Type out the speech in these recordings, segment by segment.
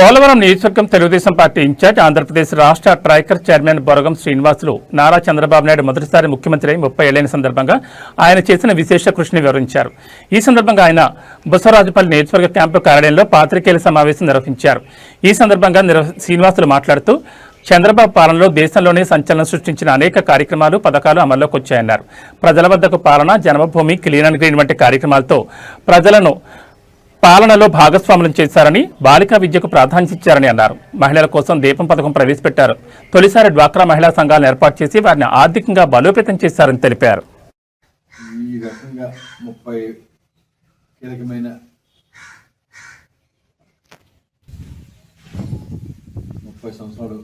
పోలవరం నియోజకవర్గం Telugu Desam party in-charge Andhra Pradesh రాష్ట్ర ట్రైకర్ chairman Boragam Srinivasulu Nara Chandrababu Naidu మొదటిసారి ముఖ్యమంత్రి అయి ముప్పై ఏళ్ళైన సందర్భంగా ఆయన చేసిన విశేష కృషిని వివరించారు. ఈ సందర్భంగా ఆయన బుసరాజుపల్లి నియోజకవర్గ క్యాంపు కార్యాలయంలో పాత్రికేయుల సమావేశం నిర్వహించారు. ఈ సందర్భంగా శ్రీనివాసులు మాట్లాడుతూ చంద్రబాబు పాలనలో దేశంలోనే సంచలనం సృష్టించిన అనేక కార్యక్రమాలు పథకాలు అమల్లోకి వచ్చాయన్నారు. ప్రజల వద్దకు పాలన జన్మభూమి క్లీన్ అండ్ గ్రీన్ వంటి కార్యక్రమాలతో ప్రజలను పాలనలో భాగస్వాములను చేశారని బాలికా విద్యకు ప్రాధాన్యతనిచ్చారని అన్నారు. మహిళల కోసం దీపం పథకం ప్రవేశపెట్టారు. తొలిసారి డ్వాక్రా మహిళా సంఘాలను ఏర్పాటు చేసి వారిని ఆర్థికంగా బలోపేతం చేశారని తెలిపారు. ఈ రకంగా ముప్పై కీలకమైన ముప్పై సంవత్సరాలు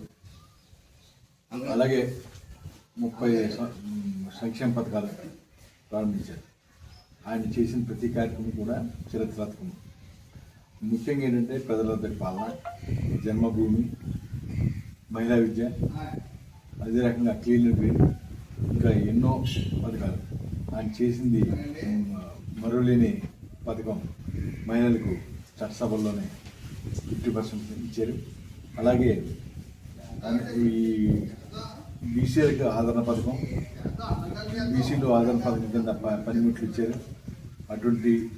అలాగే ముప్పై సంక్షేమ పథకాలు ప్రారంభించారు. ఆయన చేసిన ప్రతి కార్యక్రమం కూడా చరిత్రాత్మకం. ముఖ్యంగా ఏంటంటే ప్రజల పాలన జన్మభూమి మహిళా విద్య అదే రకంగా క్లీన్ గ్రీన్ ఇంకా ఎన్నో పథకాలు. ఆయన చేసింది మరోలేని పథకం మహిళలకు చట్టసభల్లోనే ఫిఫ్టీ పర్సెంట్ ఇచ్చారు. అలాగే ఈ బీసీలకు ఆదరణ పథకం బీసీలు ఆదరణ పథకం కింద పనిముట్లు ఇచ్చారు. అటువంటి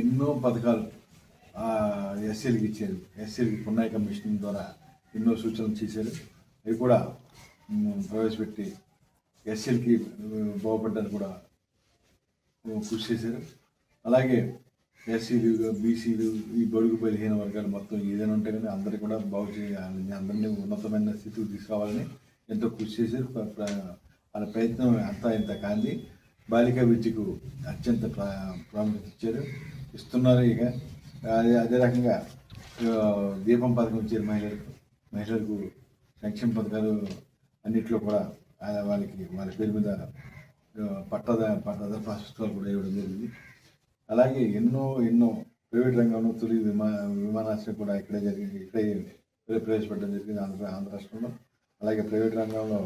ఎన్నో పథకాలు ఎస్సీలకు ఇచ్చారు. ఎస్సీలకి పున్నాయ కమిషన్ ద్వారా ఎన్నో సూచనలు చేశారు. అవి కూడా ప్రవేశపెట్టి ఎస్సీలకి బాగుపడ్డానికి కూడా కృషి చేశారు. అలాగే ఎస్సీలు బీసీలు ఈ బడుగు బలహీన వర్గాలు మొత్తం ఏదైనా ఉంటే కానీ అందరికీ కూడా బాగు చేయాలని అందరినీ ఉన్నతమైన స్థితికి తీసుకురావాలని ఎంతో కృషి చేశారు. వాళ్ళ ప్రయత్నం అంతా ఇంత కాంది. బాలికా విద్యకు అత్యంత ప్రా- ప్రాముఖ్యత ఇచ్చారు. ఇస్తున్నారు ఇక. అదే అదే రకంగా దీపం పథకం ఇచ్చారు మహిళలకు మహిళలకు సంక్షేమ పథకాలు అన్నిట్లో కూడా ఆయన వాళ్ళకి వాళ్ళ పేరు మీద పట్టద పట్టద పుస్తకాలు కూడా ఇవ్వడం జరిగింది. అలాగే ఎన్నో ఎన్నో ప్రైవేట్ రంగంలో తొలి విమా విమానాశ్రయం కూడా ఇక్కడే జరిగింది. ఇక్కడే ప్రవేశపెట్టడం జరిగింది ఆంధ్ర ఆంధ్ర రాష్ట్రంలో. అలాగే ప్రైవేట్ రంగంలో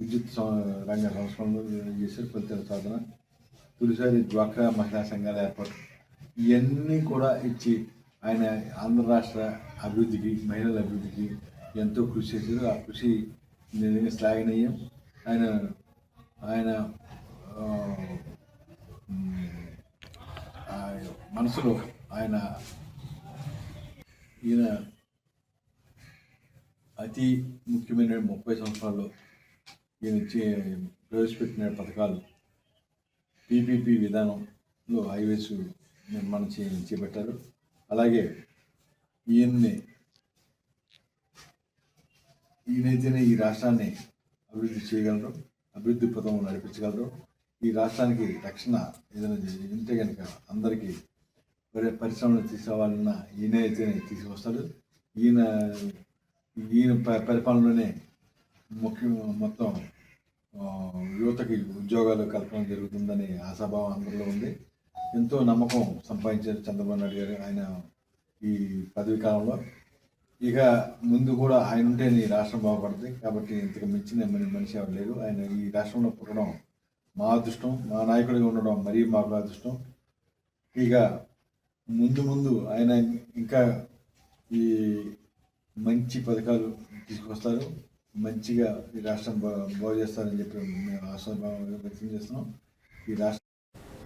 విద్యుత్ రంగ సంస్కరణలు చేశారు. ఫలితాల సాధన. తొలిసారి డ్వాక్రా మహిళా సంఘాల ఏర్పాటు. ఇవన్నీ కూడా ఇచ్చి ఆయన ఆంధ్ర రాష్ట్ర అభివృద్ధికి మహిళల అభివృద్ధికి ఎంతో కృషి చేశారు. ఆ కృషి నిజంగా శ్లాఘనీయం ఆయన ఆయన మనసులో ఆయన ఈయన అతి ముఖ్యమైన ముప్పై సంవత్సరాల్లో ఈయన చే- ప్రవేశపెట్టిన పథకాలు పీపీపీ విధానంలో హైవేస్ నిర్మాణం చేయించి చేపట్టారు. అలాగే ఈయన్ని ఈయనైతేనే ఈ రాష్ట్రాన్ని అభివృద్ధి చేయగలరు అభివృద్ధి పథం నడిపించగలరు. ఈ రాష్ట్రానికి రక్షణ ఏదైనా ఉంటే కనుక అందరికీ పరిశ్రమలు తీసుకురావాలన్నా ఈయన అయితేనే తీసుకొస్తాడు. ఈయన ఈయన ప- పరిపాలనలోనే ముఖ్యం మొత్తం యువతకి ఉద్యోగాలు కల్పన జరుగుతుందని ఆశాభావం అందరిలో ఉంది. ఎంతో నమ్మకం సంపాదించారు చంద్రబాబు నాయుడు గారు. ఆయన ఈ పదవి కాలంలో. ఇక ముందు కూడా ఆయన ఉంటేనే ఈ రాష్ట్రం బాగుపడుతుంది. కాబట్టి ఇంతకు మించిన మనిషి ఎవరు లేరు. ఆయన ఈ రాష్ట్రంలో పుట్టడం మా అదృష్టం. మా నాయకుడిగా ఉండడం మరీ మాకు అదృష్టం. ఇక ముందు ముందు ఆయన ఇంకా ఈ మంచి పథకాలు తీసుకొస్తారు. మంచిగా ఈ రాష్ట్రం బా- బాగు చేస్తారని చెప్పి మేము ఆశాభావం వ్యక్తం చేస్తున్నాం. ఈ రాష్ట్ర